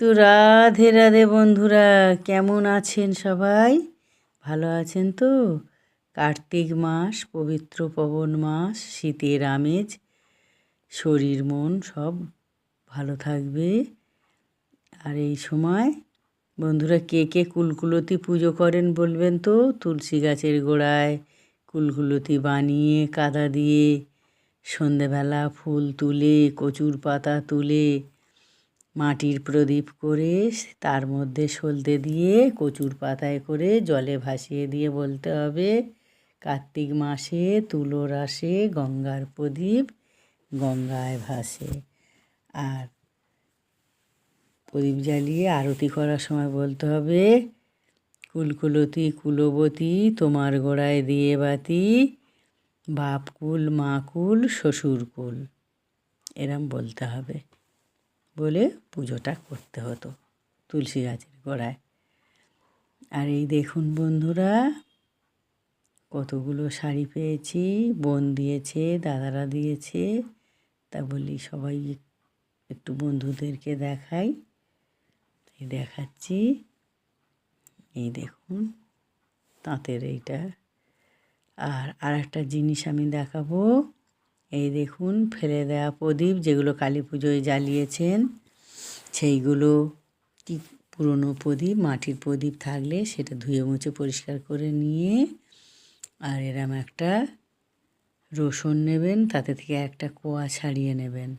তো রাধে রাধে বন্ধুরা, কেমন আছেন সবাই? ভালো আছেন তো? কার্তিক মাস, পবিত্র পবন মাস, শীতের আমেজ, শরীর, মন সব ভালো থাকবে। আর এই সময় বন্ধুরা কে কে কুলকুলতি পুজো করেন বলবেন তো? তুলসী গাছের গোড়ায় কুলকুলতি বানিয়ে, কাদা দিয়ে, সন্ধেবেলা ফুল তুলে, কচুর পাতা তুলে মাটির প্রদীপ করে তার মধ্যে সলতে দিয়ে কচুর পাতায় করে জলে ভাসিয়ে দিয়ে বলতে হবে, কার্তিক মাসে তুলো রাসে গঙ্গার প্রদীপ গঙ্গায় ভাসে। আর প্রদীপ জ্বালিয়ে আরতি করার সময় বলতে হবে, কুলকুলতি, কুলবতী, তোমার গোড়ায় দিয়ে বাতি, বাপকুল, মাকুল, শ্বশুরকুল। এরম বলতে হবে। বলে পুজোটা করতে হতো তুলসী গাছের গোড়ায়। আর এই দেখুন বন্ধুরা, কতগুলো শাড়ি পেয়েছি, বোন দিয়েছে, দাদারা দিয়েছে। তা বলি সবাই একটু বন্ধুদেরকে দেখাই। এই দেখাচ্ছি। এই দেখুন তাঁতের এইটা। আর আর একটা জিনিস আমি দেখাবো। এই দেখুন, ফেলে দেওয়া প্রদীপ যেগুলো কালী পুজোয় জ্বালিয়েছেন, সেইগুলো কি পুরনো প্রদীপ, মাটির প্রদীপ থাকলে সেটা ধুয়ে মুছে পরিষ্কার করে নিয়ে আর এরম একটা রসুন নেবেন, তাতে থেকে একটা কোয়া ছাড়িয়ে নেবেন।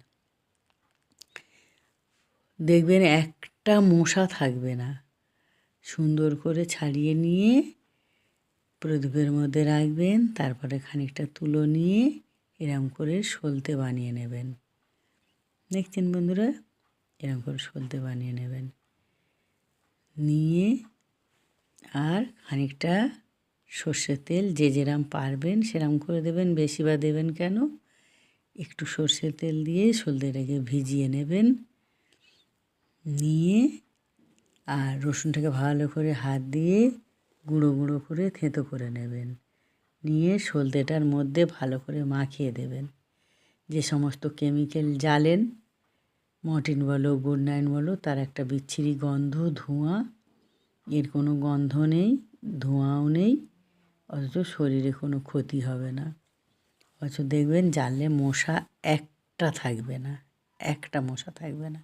দেখবেন একটা মশা থাকবে না। সুন্দর করে ছাড়িয়ে নিয়ে প্রদীপের মধ্যে রাখবেন, তারপরে খানিকটা তুলো নিয়ে এরম করে সলতে বানিয়ে নেবেন। দেখছেন বন্ধুরা? এরম করে সলতে বানিয়ে নেবেন। নিয়ে আর খানিকটা সর্ষের তেল যে যেরাম পারবেন সেরাম করে দেবেন, বেশি বা দেবেন কেন? একটু সর্ষের তেল দিয়ে সলতেটাকে ভিজিয়ে নেবেন। নিয়ে আর রসুনটাকে ভালো করে হাত দিয়ে গুঁড়ো গুঁড়ো করে থেঁতো করে নেবেন। নিয়ে সলতেটার মধ্যে ভালো করে মাখিয়ে দেবেন। যে সমস্ত কেমিক্যাল জ্বালেন, মর্টিন বলো গুড নাইন বলো, তার একটা বিচ্ছিরি গন্ধ, ধোঁয়া, এর কোনো গন্ধ নেই, ধোঁয়াও নেই, অথচ শরীরে কোনো ক্ষতি হবে না। অথচ দেখবেন জ্বাললে মশা একটা থাকবে না, একটা মশা থাকবে না।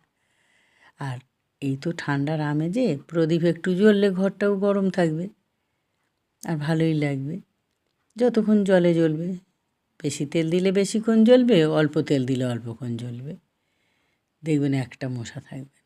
আর এই তো ঠান্ডার আমেজে প্রদীপ একটু জ্বললে ঘরটাও গরম থাকবে, আর ভালোই লাগবে। যতক্ষণ জলে জ্বলবে। বেশি তেল দিলে বেশিক্ষণ জ্বলবে, অল্প তেল দিলে অল্পক্ষণ জ্বলবে। দেখবেন একটা মশা থাকবে।